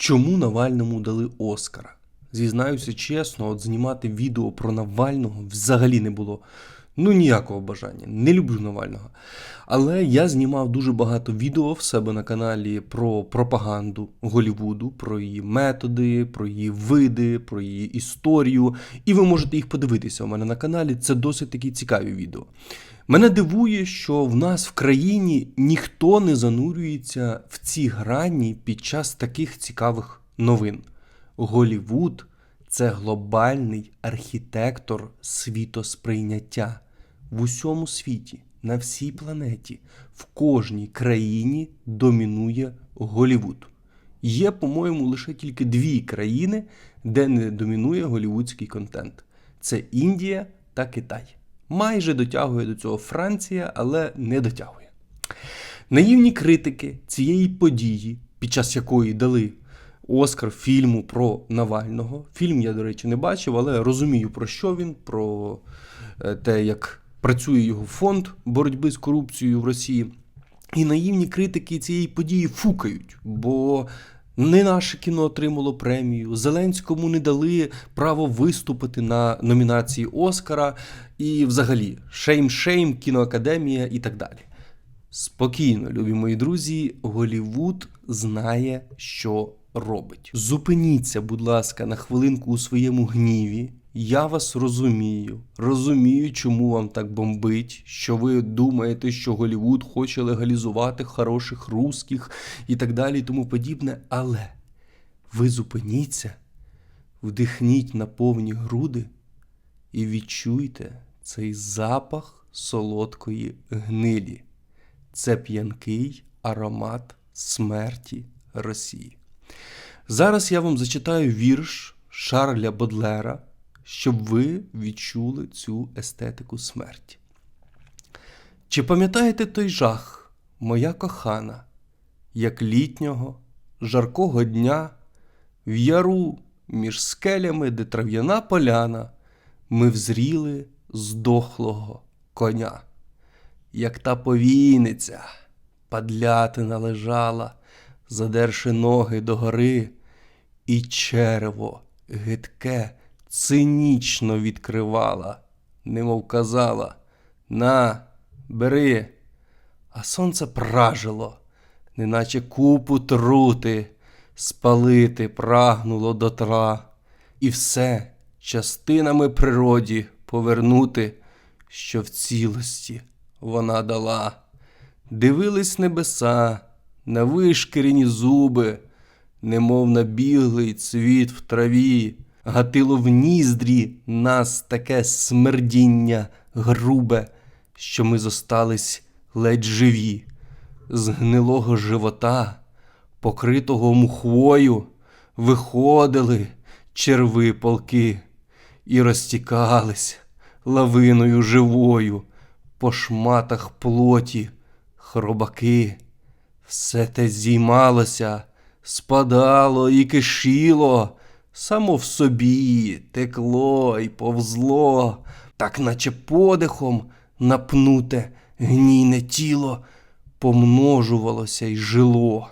Чому Навальному дали Оскара? Зізнаюся чесно, от знімати відео про Навального взагалі не було. Ну, ніякого бажання. Не люблю Навального. Але я знімав дуже багато відео в себе на каналі про пропаганду Голівуду, про її методи, про її види, про її історію. І ви можете їх подивитися у мене на каналі. Це досить такі цікаві відео. Мене дивує, що в нас в країні ніхто не занурюється в ці грані під час таких цікавих новин. Голівуд це глобальний архітектор світосприйняття в усьому світі, на всій планеті, в кожній країні домінує Голівуд. Є, по-моєму, лише тільки дві країни, де не домінує голівудський контент: це Індія та Китай. Майже дотягує до цього Франція, але не дотягує. Наївні критики цієї події, під час якої дали Оскар фільму про Навального. Фільм я, до речі, не бачив, але розумію, про що він, про е, те, як працює його фонд боротьби з корупцією в Росії. І наївні критики цієї події фукають, бо не наше кіно отримало премію. Зеленському не дали право виступити на номінації Оскара. І взагалі, шейм-шейм, кіноакадемія і так далі. Спокійно, любі мої друзі, Голівуд знає, що робить. Зупиніться, будь ласка, на хвилинку у своєму гніві. Я вас розумію. Розумію, чому вам так бомбить, що ви думаєте, що Голівуд хоче легалізувати хороших русських і так далі, і тому подібне. Але ви зупиніться, вдихніть на повні груди і відчуйте цей запах солодкої гнилі. Це п'янкий аромат смерті Росії. Зараз я вам зачитаю вірш Шарля Бодлера, щоб ви відчули цю естетику смерті. Чи пам'ятаєте той жах, моя кохана, як літнього, жаркого дня, в яру між скелями, де трав'яна поляна, ми взріли здохлого коня, як та повійниця, падлятина лежала, задерши ноги догори, і черево гидке цинічно відкривала, немов казала На, бери, а сонце пражило, неначе купу трути, спалити прагнуло дотра, і все частинами природі повернути, що в цілості вона дала. Дивились небеса на вишкірені зуби, немов набіглий цвіт в траві, гатило в ніздрі нас таке смердіння грубе, що ми зостались ледь живі, з гнилого живота, покритого мухвою, виходили черви полки і розтікались лавиною живою по шматах плоті хробаки. Все те зіймалося, спадало і кишіло, само в собі текло й повзло, так наче подихом напнуте гнійне тіло помножувалося й жило,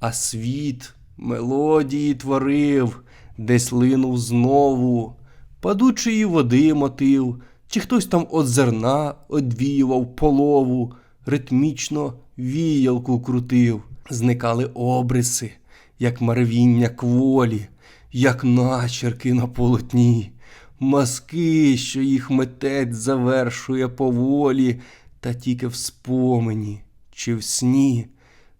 а світ мелодії творив, десь линув знову, падучої води мотив, чи хтось там от зерна одвіював полову, ритмічно віялку крутив, зникали обриси, як марвіння кволі, як начерки на полотні, маски, що їх митець завершує поволі, та тільки в спомені чи в сні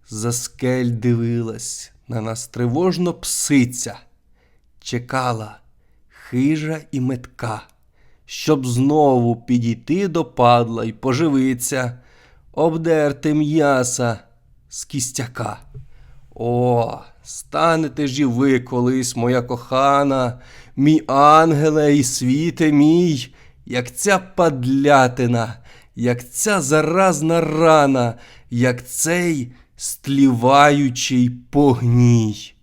за скель дивилась на нас тривожно псиця, чекала хижа і метка, щоб знову підійти до падла й поживиться, обдерти м'яса з кістяка. О, станете ж ви колись, моя кохана, мій ангеле і світе мій, як ця падлятина, як ця заразна рана, як цей стліваючий погній.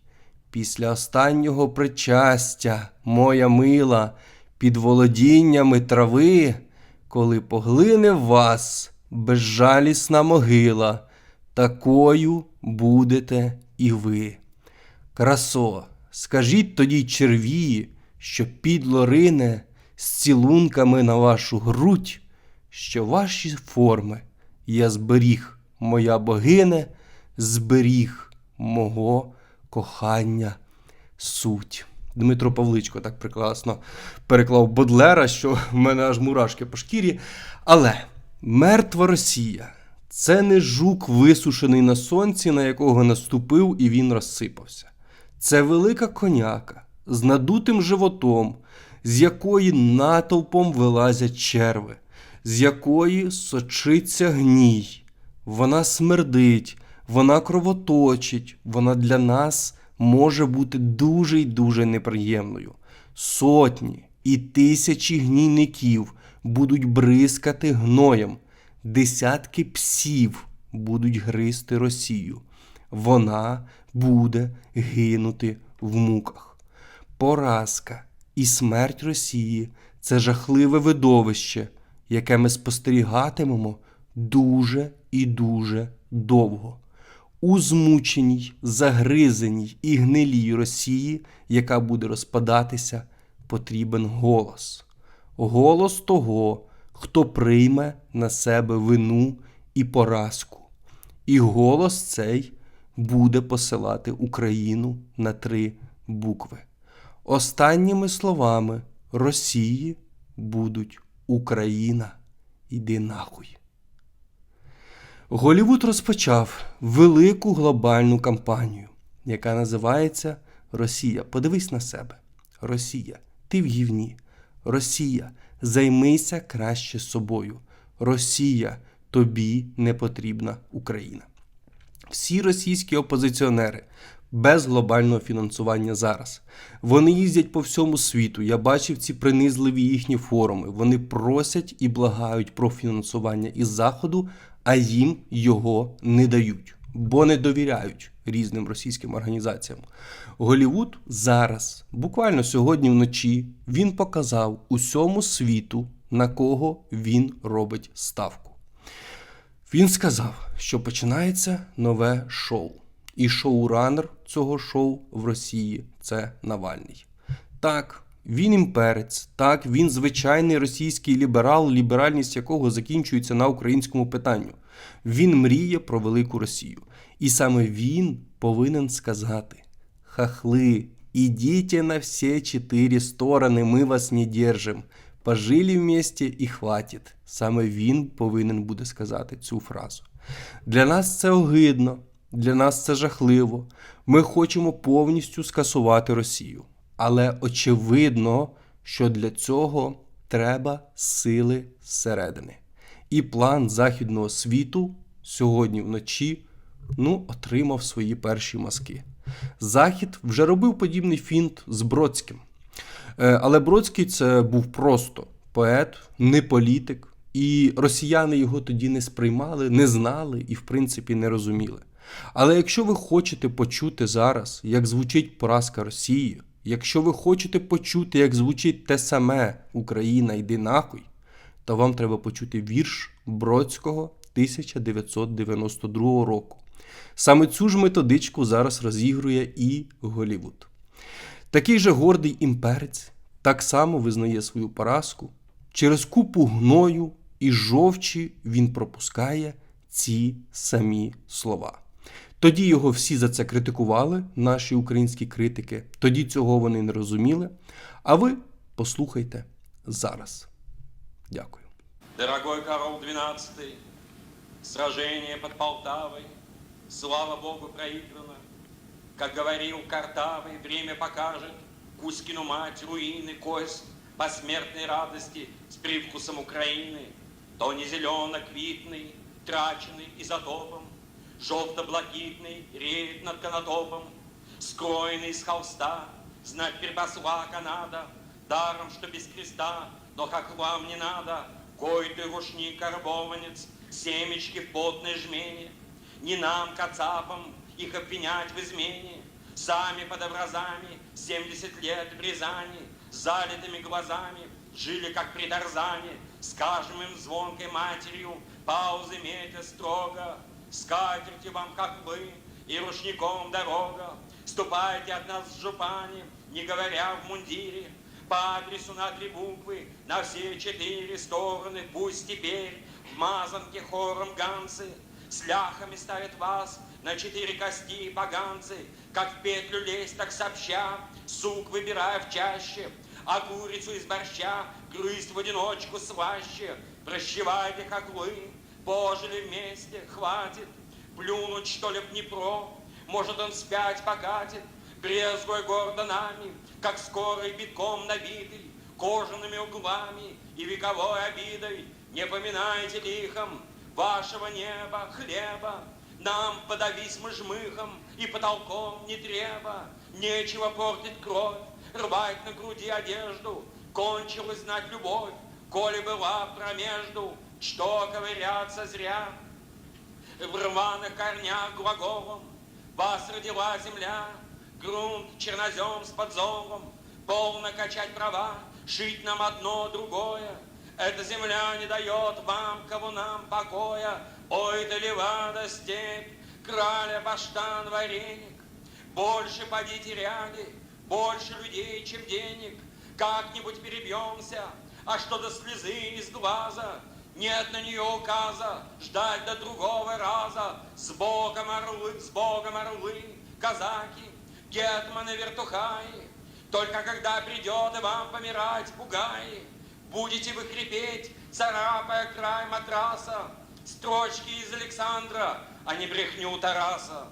Після останнього причастя, моя мила, під володіннями трави, коли поглине вас безжалісна могила, такою будете і ви. Красо, скажіть тоді червії, що підло рине з цілунками на вашу грудь, що ваші форми я зберіг, моя богине, зберіг мого кохання суть. Дмитро Павличко так прекрасно переклав Бодлера, що в мене аж мурашки по шкірі. Але мертва Росія це не жук, висушений на сонці, на якого наступив і він розсипався. Це велика коняка з надутим животом, з якої натовпом вилазять черви, з якої сочиться гній. Вона смердить, вона кровоточить, вона для нас може бути дуже й дуже неприємною. Сотні і тисячі гнійників будуть бризкати гноєм, десятки псів будуть гризти Росію. Вона буде гинути в муках. Поразка і смерть Росії це жахливе видовище, яке ми спостерігатимемо дуже і дуже довго. У змученій, загризаній і гнилій Росії, яка буде розпадатися, потрібен голос. Голос того, хто прийме на себе вину і поразку. І голос цей буде посилати Україну на три букви. Останніми словами Росії будуть Україна. Іди нахуй. Голівуд розпочав велику глобальну кампанію, яка називається Росія. Подивись на себе. Росія, ти в гівні. Росія, займися краще собою. Росія, тобі не потрібна Україна. Всі російські опозиціонери без глобального фінансування зараз. Вони їздять по всьому світу. Я бачив ці принизливі їхні форуми. Вони просять і благають про фінансування із заходу, а їм його не дають, бо не довіряють різним російським організаціям. Голівуд зараз, буквально сьогодні вночі, він показав усьому світу, на кого він робить ставку. Він сказав, що починається нове шоу. І шоуранер цього шоу в Росії це Навальний. Так, він імперець, так, він звичайний російський ліберал, ліберальність якого закінчується на українському питанню. Він мріє про велику Росію. І саме він повинен сказати: хахли, ідіть на всі чотири сторони, ми вас не держим. Пожили вместе і хватить. Саме він повинен буде сказати цю фразу. Для нас це огидно, для нас це жахливо. Ми хочемо повністю скасувати Росію. Але очевидно, що для цього треба сили зсередини. І план Західного світу сьогодні вночі ну, отримав свої перші мазки. Захід вже робив подібний фінт з Бродським. Е, Але Бродський це був просто поет, не політик, і росіяни його тоді не сприймали, не знали і, в принципі, не розуміли. Але якщо ви хочете почути зараз, як звучить поразка Росії, якщо ви хочете почути, як звучить те саме Україна, йди нахуй, то вам треба почути вірш Бродського 1992 року. Саме цю ж методичку зараз розігрує і Голівуд. Такий же гордий імперець так само визнає свою поразку. Через купу гною і жовчі він пропускає ці самі слова. Тоді його всі за це критикували, наші українські критики. Тоді цього вони не розуміли. А ви послухайте зараз. Дякую. Дорогой король двенадцатый, сражение под Полтавой, слава Богу, проиграно. Как говорил Картавый, время покажет Кузькину мать, руины, кость посмертной радости с привкусом Украины. То не зелено-квитный, траченный изотопом, желто-блакитный реет над канатопом, скроенный из холста, знать припасла Канада, даром, что без креста, но как вам не надо, кой ты рушник карбованец, семечки в потной жмене, не нам, кацапам, их обвинять в измене, сами под образами, 70 лет в Рязани, с залитыми глазами, жили как при Тарзане, скажем им звонкой матерью, паузы метя строго, скатерти вам, как вы, и рушником дорога, Ступайте от нас в жупане, не говоря в мундире, по адресу на три буквы, на все четыре стороны, пусть теперь в мазанке хором ганцы с ляхами ставят вас на четыре кости поганцы, как в петлю лезть, так сообща, сук выбирая в чаще, а курицу из борща грызть в одиночку слаще. Прощевайте, как вы, пожили вместе, хватит, плюнуть, что ли, в Днепро, может, он вспять покатит, брезгуя гордо нами, как скорый битком набитый, кожаными углами и вековой обидой. Не поминайте лихом вашего неба, хлеба, нам подавись мы жмыхом и потолком не треба, нечего портить кровь, рвать на груди одежду, кончилась знать любовь, коли была промежду, что ковыряться зря. В рваных корнях глаголом вас родила земля, грунт чернозем с подзором, полно качать права, шить нам одно другое. Эта земля не дает вам, кого нам покоя. Ой, да левада степь, краля баштан вареник. Больше подите ряди, больше людей, чем денег. Как-нибудь перебьемся, а что до слезы из глаза, нет на нее указа ждать до другого раза. С Богом орлы, с Богом орлы, казаки, гетманы, вертухаи. Только когда придет и вам помирать, бугаи, будете вы хрипеть, царапая край матраса, строчки из Александра, а не брехню Тараса.